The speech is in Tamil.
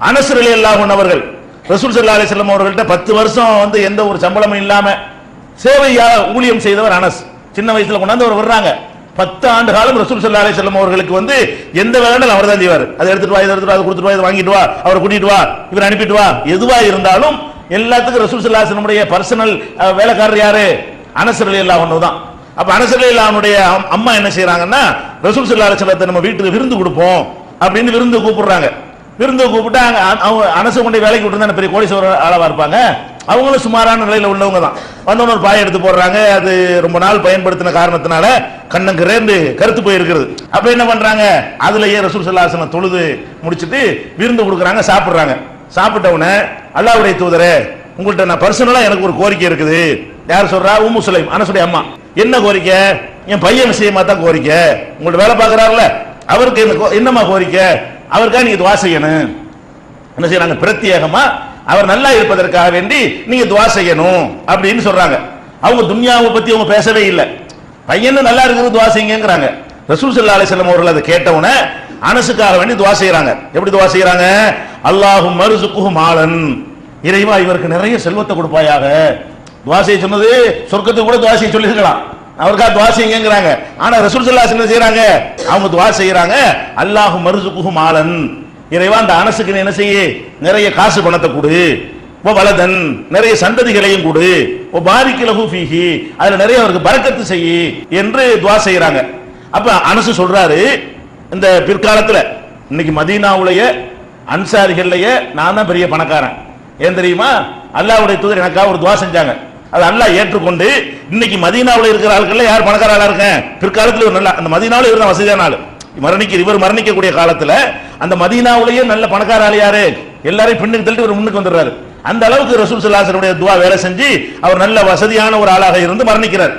அனசரலி அலி அல்லாஹ் அவர்கள் ரசூல் சல்லா அலிஸ்லாம் அவர்கள்ட்ட பத்து வருஷம் வந்து எந்த ஒரு சம்பளமும் இல்லாம சேவையா ஊழியம் செய்தவர் அனஸ். சின்ன வயசுல கொண்டாந்து அவர் வர்றாங்க. பத்து ஆண்டு காலம் ரசூல் சல்லா அலிஸ்லாம் அவர்களுக்கு வந்து எந்த வேலையும் அவர் தான் செய்வார். அதை எடுத்துட்டு வா இதை எடுத்துட்டு வா கொடுத்துட்டு வா இதை வாங்கிட்டு வா அவரை கூட்டிட்டு வா இவர் அனுப்பிட்டு வா. எதுவா இருந்தாலும் எல்லாத்துக்கும் ரசூல் சல்லா அலிஸ்லமுடைய பர்சனல் வேலைக்காரர் யாரு? அனசர் அலி அல்லாஹ் தான். அப்ப அனசர் அலி அல்லாவுடைய அம்- அம்மா என்ன செய்யறாங்கன்னா ரசூல் சல்லா அலிஸ்லத்தை நம்ம வீட்டுக்கு விருந்து கொடுப்போம் அப்படின்னு விருந்து கூப்பிடுறாங்க. விருந்து கூப்பிட்டு அங்க அவங்க அனசு கொண்டு வேலைக்கு விட்டுருந்தா பெரிய கோடீஸ்வரர் ஆளவா இருப்பாங்க அவங்களும் சுமாரான நிலையில் உள்ளவங்க தான். வந்தவங்க ஒரு பாய் எடுத்து போடுறாங்க. அது ரொம்ப நாள் பயன்படுத்தின காரணத்தினால கண்ணங்கிறேந்து கருத்து போயிருக்கிறது. அப்ப என்ன பண்றாங்க? அதுலயே ரசூல் சல்லாசனம் தொழுது முடிச்சுட்டு விருந்து கொடுக்குறாங்க சாப்பிடுறாங்க. சாப்பிட்ட உடனே தூதரே உங்கள்கிட்ட நான் பர்சனலா எனக்கு ஒரு கோரிக்கை இருக்குது. யார் சொல்றா? உம்மு சுலைம் அனசுடைய அம்மா. என்ன கோரிக்கை? என் பையன் விஷயமா தான் கோரிக்கை. உங்கள்ட்ட வேலை பார்க்கறாருல. அவருக்கு என்ன கோ- என்னம்மா கோரிக்கை? அவருக்காக நீங்க துவா செய்யணும். என்ன செய்யறாங்க? பிரத்யேகமா அவர் நல்லா இருப்பதற்காக வேண்டி நீங்க துவா செய்யணும் அப்படின்னு சொல்றாங்க. அவங்க துன்யாவை பத்தி அவங்க பேசவே இல்லை. பையன் நல்லா இருக்கிறது துவா செய்யுங்கிறாங்க. ரசூல் சல்லா அலிஸ்லாம் அவர்கள் அதை கேட்டவுடனே அனசுக்காக வேண்டி துவா செய்யறாங்க. எப்படி துவா செய்யறாங்க? அல்லாஹும் மருசுக்குஹு மாலன். இறைவா இவருக்கு நிறைய செல்வத்தை கொடுப்பாயாக. துவா செய்ய சொன்னது சொர்க்கத்துக்கு கூட துவா செய்ய சொல்லியிருக்கலாம். அவருக்கா துவா செய்யுங்கிறாங்க ஆனா ரசூல் சல்லாஸ் என்ன செய்யறாங்க அவங்க துவா செய்யறாங்க அல்லாஹு மருசுக்குஹு மாலன். இறைவா அந்த அனசுக்கு என்ன செய்ய? நிறைய காசு பணத்தை கொடு. ஓ வலதன் நிறைய சந்ததிகளையும் கொடு. ஓ பாரிக்கலகு ஃபீஹி. அதுல நிறைய அவருக்கு பறக்கத்து செய் என்று துவா செய்யறாங்க அப்ப அனசு சொல்றாரு இந்த பிற்காலத்துல இன்னைக்கு மதீனாவுடைய அன்சாரிகள்லயே நான் தான் பெரிய பணக்காரன். ஏன் தெரியுமா? அல்லாவுடைய தூதர் எனக்காக ஒரு துவா செஞ்சாங்க. அது அல்லாஹ் ஏற்றுக்கொண்டு இன்னைக்கு மதீனாவில் இருக்கிற ஆட்கள் யார் பணக்கார ஆளாக இருக்கேன் பிற்காலத்தில் ஒரு நல்ல அந்த இவர் இருந்தா வசதியான ஆளு. மரணிக்க இவர் மரணிக்கக்கூடிய காலத்தில் அந்த மதீனாவிலேயே நல்ல பணக்கார ஆளு யாரு? எல்லாரையும் பின்னுக்கு தள்ளிட்டு இவர் முன்னுக்கு வந்துடுறாரு. அந்த அளவுக்கு ரசூல் சல்லாசனுடைய துவா வேலை செஞ்சு அவர் நல்ல வசதியான ஒரு ஆளாக இருந்து மரணிக்கிறார்.